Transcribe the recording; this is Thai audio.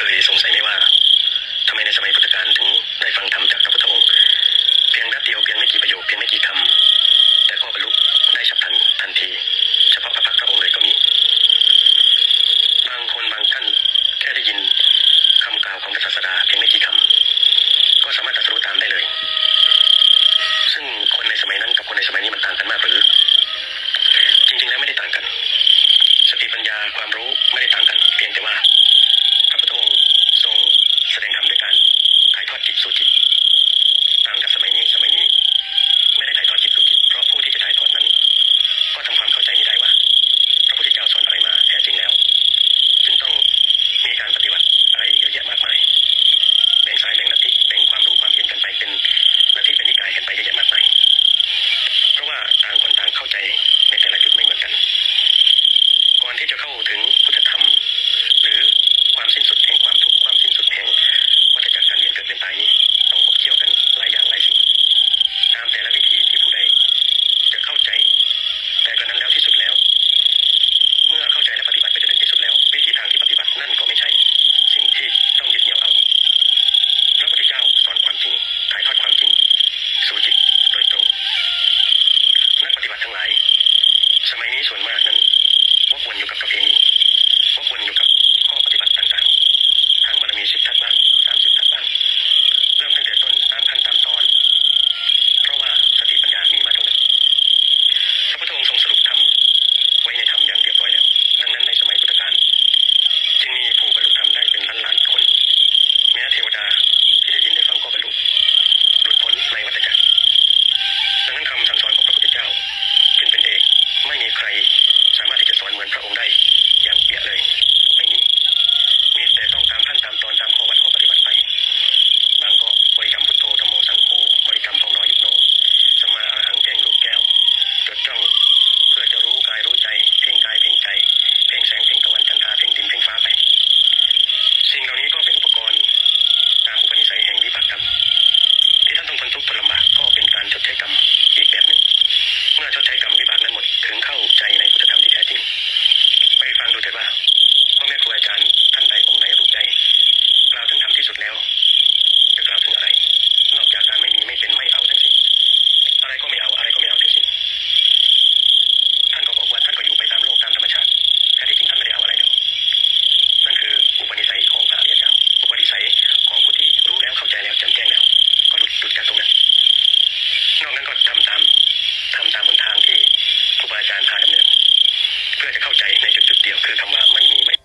เคยสงสัยไหมว่าทำไมในสมัยพุทธกาลถึงได้ฟังธรรมจากพระพุทธองค์เพียงแป๊บเดียวเพียงไม่กี่ประโยคเพียงไม่กี่คำแต่ก็บรรลุได้ฉับพลันทันที เฉพาะพระพักพระองค์เลยก็มี บางคนบางท่านแค่ได้ยินคำกล่าวของพระศาสดาเพียงไม่กี่คำก็สามารถตรัสรู้ตามได้เลย ซึ่งคนในสมัยนั้นกับคนในสมัยนี้มันต่างกันมากหรือ จริงๆแล้วไม่ได้ต่างกัน สติปัญญาความรู้ไม่ได้ต่างกัน เพียงแต่ว่า พระพุทธองค์ทรงแสดงธรรมด้วยการถ่ายทอดจิตสู่จิต ต่างกับสมัยนี้ สมัยนี้ ไม่ได้ถ่ายทอดจิตสู่จิต เพราะผู้ที่จะถ่ายทอดนั้น ก็ทำความเข้าใจไม่ได้ว่าพระพุทธเจ้าสอนอะไรมาแท้จริงแล้ว จึงต้องมีการปฏิบัติอะไรเยอะแยะมากมาย แบ่งสายแบ่งลัทธิแบ่งความรู้ความเห็นกันไปเป็นลัทธิเป็นนิกายกันไปเยอะแยะมากมาย เพราะว่าต่างคนต่างเข้าใจในแต่ละจุดไม่เหมือนกัน ก่อนที่จะเข้าถึง สมัยนี้ส่วนมากนั้นวกวนอยู่กับประเพณีวกวนอยู่กับข้อปฏิบัติต่างๆ ทางบารมีสิบทัศบ้างสามสิบทัศบ้าง ทำตามทำตามหนทางที่ครูบาอาจารย์พาดำเนิน เพื่อจะเข้าใจในจุดจุดๆเดียวคือคำว่าไม่มีไม่